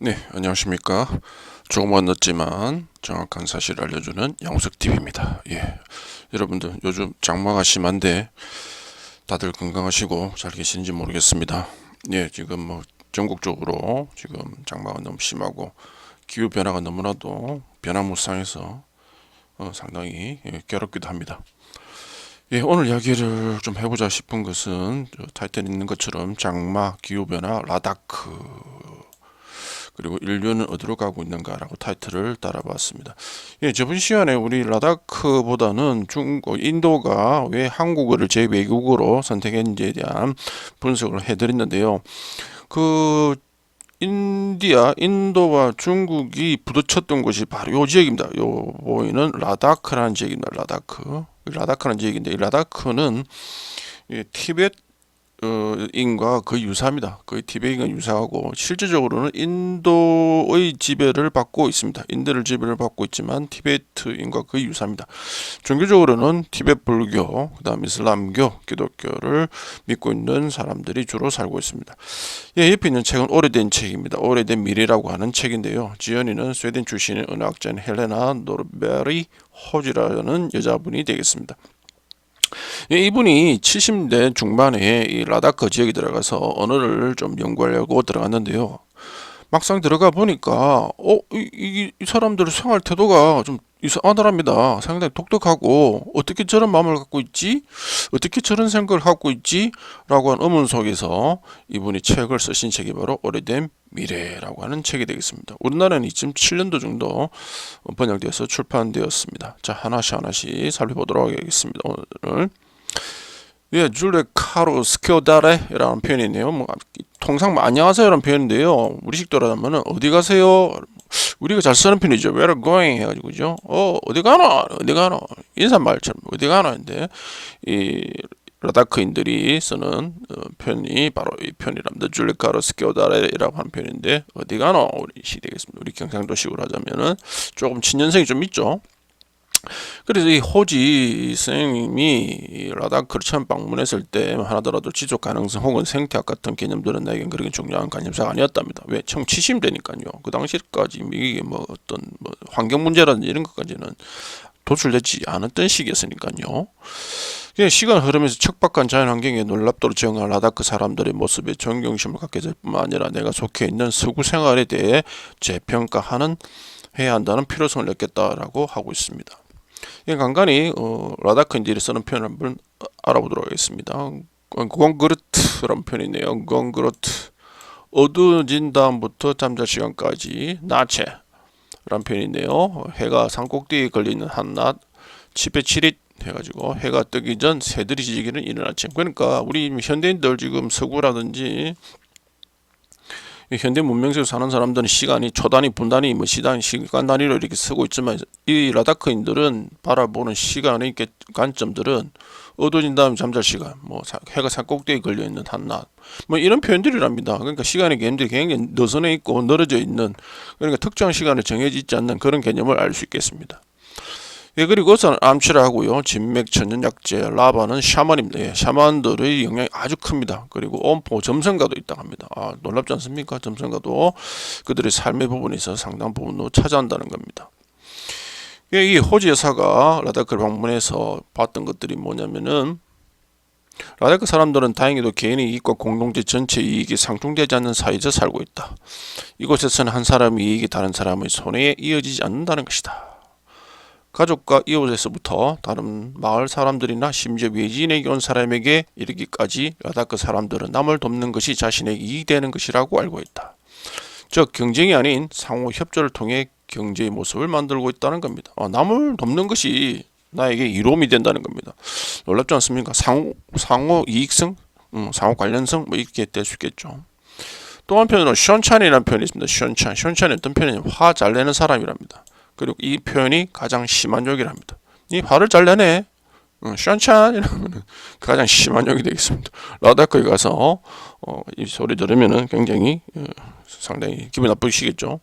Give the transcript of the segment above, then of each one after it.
네, 안녕하십니까. 조금만 늦지만 정확한 사실을 알려주는 양석TV입니다. 예. 여러분들 요즘 장마가 심한데 다들 건강하시고 잘 계신지 모르겠습니다. 예, 지금 뭐 전국적으로 지금 장마가 너무 심하고 기후 변화가 너무나도 변화무쌍해서 어, 상당히 예, 괴롭기도 합니다. 예, 오늘 이야기를 좀 해보자 싶은 것은 저 타이틀 있는 것처럼 장마, 기후 변화, 라다크 그리고 인류는 어디로 가고 있는가라고 타이틀을 달아봤습니다. 예, 저번 시간에 우리 라다크보다는 중국, 인도가 왜 한국어를 제 외국어로 선택했는지에 대한 분석을 해드렸는데요. 그 인디아, 인도와 중국이 부딪혔던 곳이 바로 요 지역입니다. 요 보이는 라다크라는 지역입니다. 라다크. 라다크라는 지역인데 이 라다크는 이 티벳 어, 인과 거의 유사합니다. 거의 티베트인과 유사하고 실제적으로는 인도의 지배를 받고 있습니다. 인도를 지배를 받고 있지만 티베트인과 거의 유사합니다. 종교적으로는 티베트 불교, 그다음 이슬람교, 기독교를 믿고 있는 사람들이 주로 살고 있습니다. 예, 옆에 있는 책은 오래된 책입니다. 오래된 미래라고 하는 책인데요. 지연이는 스웨덴 출신의 은학자인 헬레나 노르베리 호지라는 여자분이 되겠습니다. 예, 이분이 70대 중반에 이 라다크 지역에 들어가서 언어를 좀 연구하려고 들어갔는데요. 막상 들어가 보니까 어, 이, 이, 이 사람들 생활 태도가 좀 이상하더랍니다. 상당히 독특하고 어떻게 저런 마음을 갖고 있지? 어떻게 저런 생각을 갖고 있지? 라고 한 의문 속에서 이분이 책을 쓰신 책이 바로 오래된 미래라고 하는 책이 되겠습니다. 우리나라는 이쯤 7년도 정도 번역되어서 출판되었습니다. 자, 하나씩 하나씩 살펴보도록 하겠습니다. 오늘 예, 줄레 카로 스키오다레라는 표현이 있네요. 뭐, 통상 뭐, 안녕하세요라는 표현인데요. 우리식도로 하면은 어디 가세요? 우리가 잘 쓰는 편이죠. Where are going 해가지고 죠어 어디 가노? 어디 가노? 인사말처럼 어디 가노인데 이 라다크인들이 쓰는 어, 표현이 바로 이 표현이랍니다. 줄레 카로 스키오다레라고 하는 표현인데 어디 가노? 우리 시 되겠습니다. 우리 경상도식으로 하자면은 조금 친연성이 좀 있죠. 그래서 이 호지 선생님이 라다크를 처음 방문했을 때 하나더라도 지속 가능성 혹은 생태학 같은 개념들은 나에겐 그렇게 중요한 관심사가 아니었답니다. 왜? 1970대니까요. 그 당시까지 이게 뭐 어떤 뭐 환경 문제라든지 이런 것까지는 도출되지 않았던 시기였으니까요. 시간 흐르면서 척박한 자연환경에 놀랍도록 적응한 라다크 사람들의 모습에 존경심을 갖게 될 뿐만 아니라 내가 속해 있는 서구 생활에 대해 재평가하는 해야 한다는 필요성을 느꼈다라고 하고 있습니다. 예, 간간히 어, 라다크인들이 쓰는 표현을 한번 알아보도록 하겠습니다. 건그르트라는 표현이네요. 건그르트 어두워진 다음부터 잠잘 시간까지 나체라는 표현인데요. 해가 산꼭대기에 걸리는 한낮 10에 7릿 해가지고 해가 뜨기 전 새들이 지기는 이른 아침. 그러니까 우리 현대인들 지금 서구라든지 현대 문명 속에 사는 사람들은 시간이 초단위, 분단위, 뭐 시단, 시간 단위로 이렇게 쓰고 있지만 이 라다크인들은 바라보는 시간의 관점들은 어두워진 다음 잠잘 시간, 뭐 해가 산꼭대기에 걸려 있는 한낮, 뭐 이런 표현들이랍니다. 그러니까 시간의 개념들이 굉장히 느슨해 있고 늘어져 있는 그러니까 특정한 시간에 정해져 있지 않는 그런 개념을 알 수 있겠습니다. 예, 그리고 암치라고요. 진맥 천연약제, 라바는 샤먼입니다. 예, 샤먼들의 영향이 아주 큽니다. 그리고 온포 점성가도 있다고 합니다. 아, 놀랍지 않습니까? 점성가도 그들의 삶의 부분에 있어서 상당 부분으로 차지한다는 겁니다. 예, 이 호지 여사가 라다크를 방문해서 봤던 것들이 뭐냐면은 라다크 사람들은 다행히도 개인의 이익과 공동체 전체 이익이 상충되지 않는 사이에서 살고 있다. 이곳에서는 한 사람의 이익이 다른 사람의 손에 이어지지 않는다는 것이다. 가족과 이웃에서부터 다른 마을 사람들이나 심지어 외지인에게 온 사람에게 이르기까지 라다크 사람들은 남을 돕는 것이 자신의 이익이 되는 것이라고 알고 있다. 즉 경쟁이 아닌 상호 협조를 통해 경제의 모습을 만들고 있다는 겁니다. 아, 남을 돕는 것이 나에게 이로움이 된다는 겁니다. 놀랍지 않습니까? 상호, 상호 이익성, 음, 상호 관련성 뭐 이렇게 될 수 있겠죠. 또 한편으로 션찬이라는 표현이 있습니다. 션찬, 션찬이 어떤 표현이냐면 화 잘 내는 사람이랍니다. 그리고 이 표현이 가장 심한 욕이랍니다. 이 화를 잘 내네. 어, 션찬 이러면 가장 심한 욕이 되겠습니다. 라다크에 가서 어, 이 소리 들으면은 굉장히 어, 상당히 기분 나쁘시겠죠.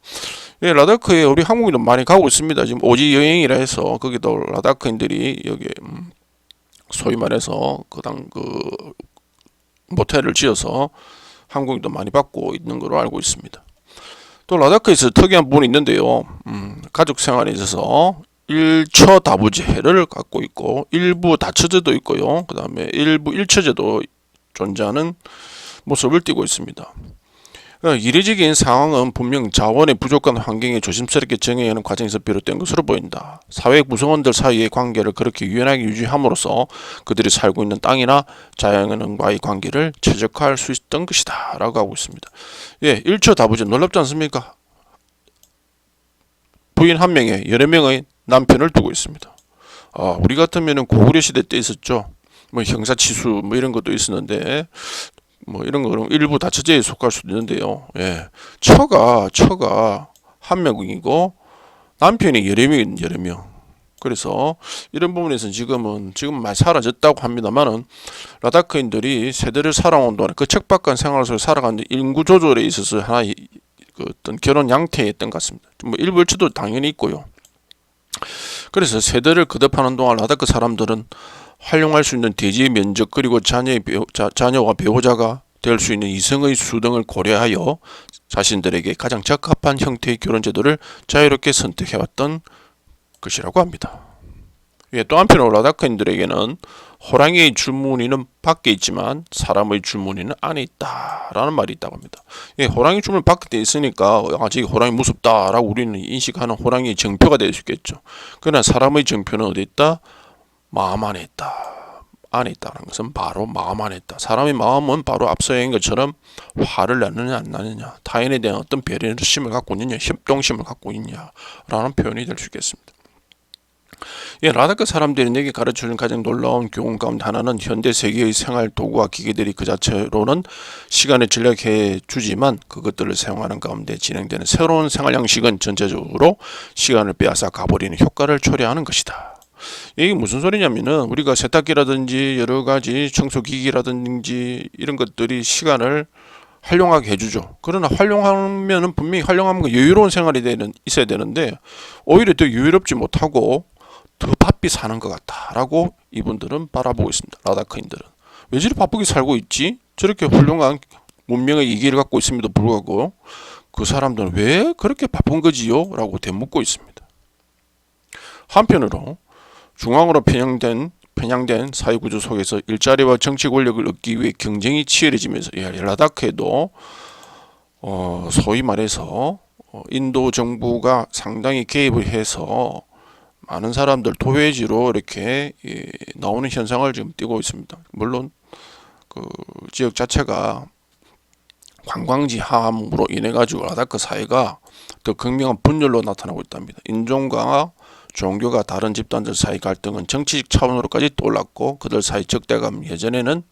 예, 라다크에 우리 한국인도 많이 가고 있습니다. 지금 오지 여행이라 해서 거기도 라다크인들이 여기 음, 소위 말해서 그당 그 모텔을 지어서 한국인도 많이 받고 있는 걸로 알고 있습니다. 또 라다크에서 특이한 부분이 있는데요. 음, 가족 생활에 있어서 일처 다부제를 갖고 있고 일부 다처제도 있고요. 그 다음에 일부 일처제도 존재하는 모습을 띠고 있습니다. 어, 이례적인 상황은 분명 자원의 부족한 환경에 조심스럽게 정해하는 과정에서 비롯된 것으로 보인다. 사회 구성원들 사이의 관계를 그렇게 유연하게 유지함으로써 그들이 살고 있는 땅이나 자연과의 관계를 최적화할 수 있던 것이다. 라고 하고 있습니다. 예, 일처 다부제 놀랍지 않습니까? 부인 한 명에 여러 명의 남편을 두고 있습니다. 아, 우리 같으면은 고구려 시대 때 있었죠. 뭐 형사치수 뭐 이런 것도 있었는데 뭐 이런 거는 일부 다처제에 속할 수도 있는데요. 예. 처가 처가 한 명이고 남편이 여러 명인 여러 명. 그래서 이런 부분에서 지금은 지금 많이 사라졌다고 합니다만은 라다크인들이 세대를 살아온 동안 그 척박한 생활 속에 살아가는 인구 조절에 있어서 하나의 그 어떤 결혼 양태였던 것 같습니다. 뭐 일부 일치도 당연히 있고요. 그래서 세대를 거듭하는 동안 라다크 사람들은 활용할 수 있는 대지의 면적 그리고 자녀의 배우, 자, 자녀와 배우자가 될 수 있는 이성의 수 등을 고려하여 자신들에게 가장 적합한 형태의 결혼 제도를 자유롭게 선택해왔던 것이라고 합니다. 예, 또 한편으로 라다크인들에게는 호랑이의 줄무늬는 밖에 있지만 사람의 줄무늬는 안에 있다라는 말이 있다고 합니다. 예, 호랑이 줄무늬 밖에 있으니까 아직 호랑이 무섭다라고 우리는 인식하는 호랑이의 정표가 될 수 있겠죠. 그러나 사람의 정표는 어디 있다? 마음 안에 있다. 안에 있다는 것은 바로 마음 안에 있다. 사람의 마음은 바로 앞서 얘기한 것처럼 화를 내느냐 안 내느냐, 타인에 대한 어떤 배려심을 갖고 있느냐, 협동심을 갖고 있냐라는 표현이 될 수 있겠습니다. 예, 라다크 사람들이 내게 가르쳐준 가장 놀라운 교훈 가운데 하나는 현대 세계의 생활 도구와 기계들이 그 자체로는 시간을 절약해 주지만 그것들을 사용하는 가운데 진행되는 새로운 생활 양식은 전체적으로 시간을 빼앗아 가버리는 효과를 초래하는 것이다. 이게 무슨 소리냐면은 우리가 세탁기라든지 여러 가지 청소기기라든지 이런 것들이 시간을 활용하게 해주죠. 그러나 활용하면은 분명히 활용하면 여유로운 생활이 되는 있어야 되는데 오히려 더 여유롭지 못하고 더 바삐 사는 것 같다라고 이분들은 바라보고 있습니다. 라다크인들은 왜 저리 바쁘게 살고 있지? 저렇게 훌륭한 문명의 이기를 갖고 있음에도 불구하고 그 사람들은 왜 그렇게 바쁜 거지요? 라고 되묻고 있습니다. 한편으로 중앙으로 편향된 편향된 사회 구조 속에서 일자리와 정치 권력을 얻기 위해 경쟁이 치열해지면서 라다크에도 어, 소위 말해서 어, 인도 정부가 상당히 개입을 해서 많은 사람들 도회지로 이렇게 예, 나오는 현상을 지금 띄고 있습니다. 물론 그 지역 자체가 관광지 하함으로 인해 가지고 라다크 사회가 더 극명한 분열로 나타나고 있답니다. 인종과 종교가 다른 집단들 사이 갈등은 정치적 차원으로까지 떠올랐고 그들 사이 적대감 예전에는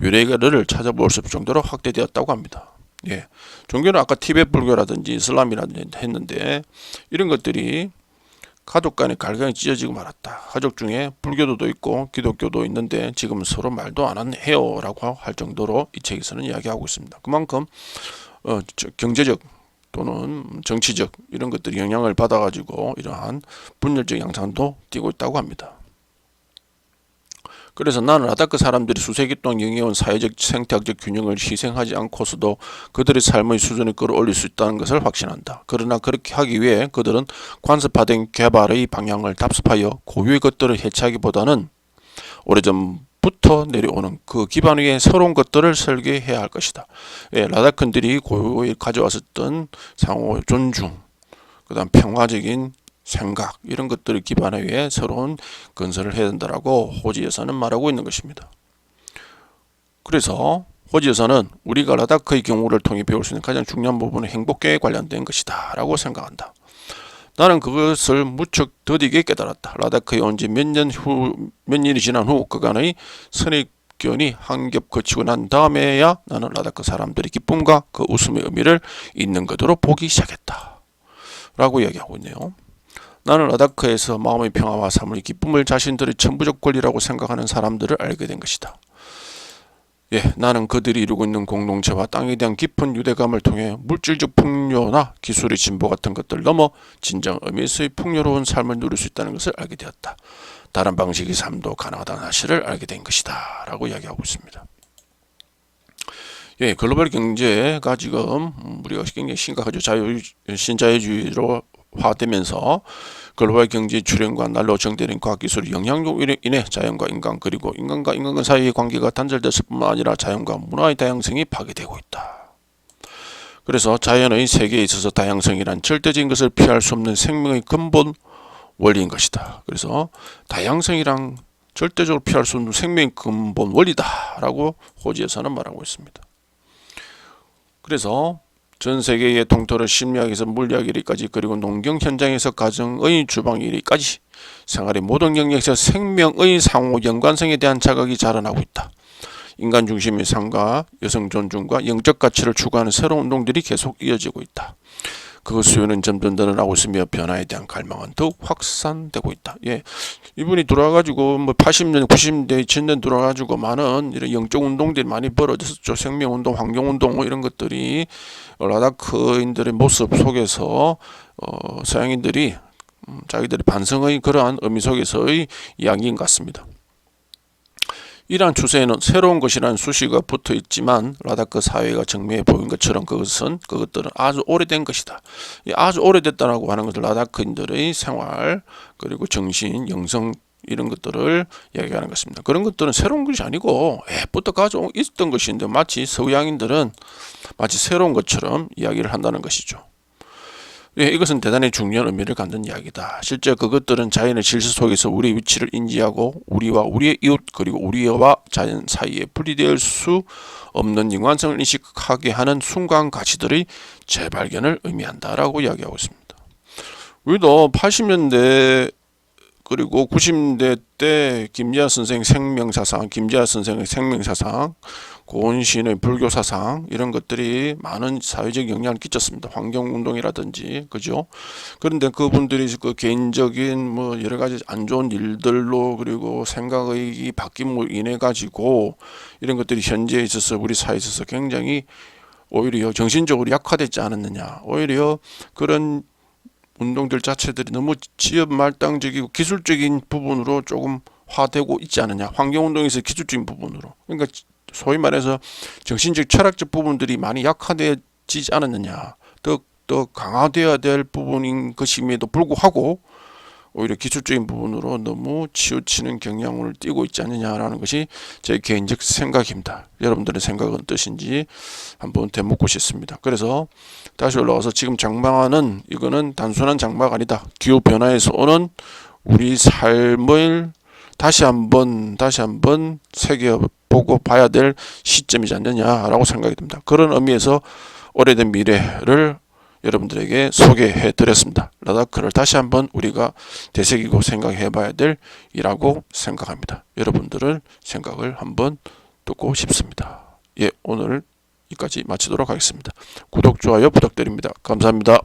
유래가를 찾아볼 수 없을 정도로 확대되었다고 합니다. 예. 종교는 아까 티베트 불교라든지 이슬람이라든지 했는데 이런 것들이 가족 간의 갈등이 찢어지고 말았다. 가족 중에 불교도도 있고 기독교도 있는데 지금은 서로 말도 안 해요 라고 할 정도로 이 책에서는 이야기하고 있습니다. 그만큼 어, 경제적 또는 정치적 이런 것들이 영향을 받아가지고 이러한 분열적 양상도 띄고 있다고 합니다. 그래서 나는 아다크 사람들이 수세기 동안 영해온 사회적 생태학적 균형을 희생하지 않고서도 그들의 삶의 수준을 끌어올릴 수 있다는 것을 확신한다. 그러나 그렇게 하기 위해 그들은 관습화된 개발의 방향을 답습하여 고유의 것들을 해체하기보다는 오래전 부터 내려오는 그 기반 위에 새로운 것들을 설계해야 할 것이다. 예, 라다큰들이 고유에 가져왔었던 상호 존중, 그다음 평화적인 생각 이런 것들을 기반 위에 새로운 건설을 해야 된다라고 호지 여사는 말하고 있는 것입니다. 그래서 호지 여사는 우리가 라다크의 경우를 통해 배울 수 있는 가장 중요한 부분은 행복에 관련된 것이다 라고 생각한다. 나는 그것을 무척 더디게 깨달았다. 라다크에 온 지 몇 년 후, 몇 년이 지난 후 그간의 선입견이 한 겹 거치고 난 다음에야 나는 라다크 사람들의 기쁨과 그 웃음의 의미를 있는 것으로 보기 시작했다. 라고 이야기하고 있네요. 나는 라다크에서 마음의 평화와 삶의 기쁨을 자신들의 천부적 권리라고 생각하는 사람들을 알게 된 것이다. 예, 나는 그들이 이루고 있는 공동체와 땅에 대한 깊은 유대감을 통해 물질적 풍요나 기술의 진보 같은 것들 넘어 진정 의미에서의 풍요로운 삶을 누릴 수 있다는 것을 알게 되었다. 다른 방식의 삶도 가능하다는 사실을 알게 된 것이다. 라고 이야기하고 있습니다. 예, 글로벌 경제가 지금 음, 우리가 굉장히 심각하죠. 자유 신자유주의로 화되면서 글로벌 경제 주련과 날로 정되는 과학기술 영향력으로 인해 자연과 인간 그리고 인간과 인간 사이의 관계가 단절됐을 뿐만 아니라 자연과 문화의 다양성이 파괴되고 있다. 그래서 자연의 세계에 있어서 다양성이란 절대적인 것을 피할 수 없는 생명의 근본 원리인 것이다. 그래서 다양성이란 절대적으로 피할 수 없는 생명의 근본 원리다라고 호지에서는 말하고 있습니다. 그래서 전 세계의 동토를 심리학에서 물리학 이리까지 그리고 농경 현장에서 가정의 주방 이리까지 생활의 모든 영역에서 생명의 상호 연관성에 대한 자각이 자라나고 있다. 인간 중심의 삶과 여성 존중과 영적 가치를 추구하는 새로운 운동들이 계속 이어지고 있다. 그 수요는 점점 늘어나고 있으며 변화에 대한 갈망은 더욱 확산되고 있다. 예. 이분이 들어와가지고 뭐 80년, 90년대, 2000년 들어와가지고 많은 이런 영적 운동들이 많이 벌어졌었죠. 생명 운동, 환경 운동 뭐 이런 것들이 라다크인들의 모습 속에서 어, 서양인들이 음, 자기들의 반성의 그러한 의미 속에서의 이야기인 것 같습니다. 이러한 추세에는 새로운 것이라는 수식어가 붙어 있지만 라다크 사회가 정면에 보인 것처럼 그것은 그것들은 아주 오래된 것이다. 이 아주 오래됐다라고 하는 것을 라다크인들의 생활 그리고 정신, 영성 이런 것들을 이야기하는 것입니다. 그런 것들은 새로운 것이 아니고 예부터 가지고 있었던 것인데 마치 서양인들은 마치 새로운 것처럼 이야기를 한다는 것이죠. 예, 이것은 대단히 중요한 의미를 갖는 이야기다. 실제 그것들은 자연의 질서 속에서 우리의 위치를 인지하고 우리와 우리의 이웃 그리고 우리와 자연 사이에 분리될 수 없는 인간성을 인식하게 하는 순간 가치들의 재발견을 의미한다라고 이야기하고 있습니다. 우리도 80년대 그리고 90년대 때 김지아 선생 생명사상, 김지아 선생의 생명사상, 고은신의 불교 사상 이런 것들이 많은 사회적 영향을 끼쳤습니다. 환경운동이라든지 그죠? 그런데 그분들이 그 개인적인 뭐 여러 가지 안 좋은 일들로 그리고 생각의 바뀜으로 인해 가지고 이런 것들이 현재에 있어서 우리 사회에 있어서 굉장히 오히려 정신적으로 약화되지 않았느냐. 오히려 그런 운동들 자체들이 너무 지역 말당적이고 기술적인 부분으로 조금 화되고 있지 않느냐. 환경운동에서 기술적인 부분으로. 그러니까 소위 말해서 정신적 철학적 부분들이 많이 약화되지 않았느냐. 더, 더 강화되어야 될 부분인 것임에도 불구하고 오히려 기술적인 부분으로 너무 치우치는 경향을 띠고 있지 않느냐라는 것이 제 개인적 생각입니다. 여러분들의 생각은 어떠신지 한번 되묻고 싶습니다. 그래서 다시 올라와서 지금 장마는 이거는 단순한 장마가 아니다. 기후 변화에서 오는 우리 삶을 다시 한번 다시 한번 새겨 보고 봐야 될 시점이지 않느냐라고 생각이 듭니다. 그런 의미에서 오래된 미래를 여러분들에게 소개해 드렸습니다. 라다크를 다시 한번 우리가 되새기고 생각해 봐야 될 이라고 생각합니다. 여러분들을 생각을 한번 듣고 싶습니다. 예, 오늘 여기까지 마치도록 하겠습니다. 구독, 좋아요 부탁드립니다. 감사합니다.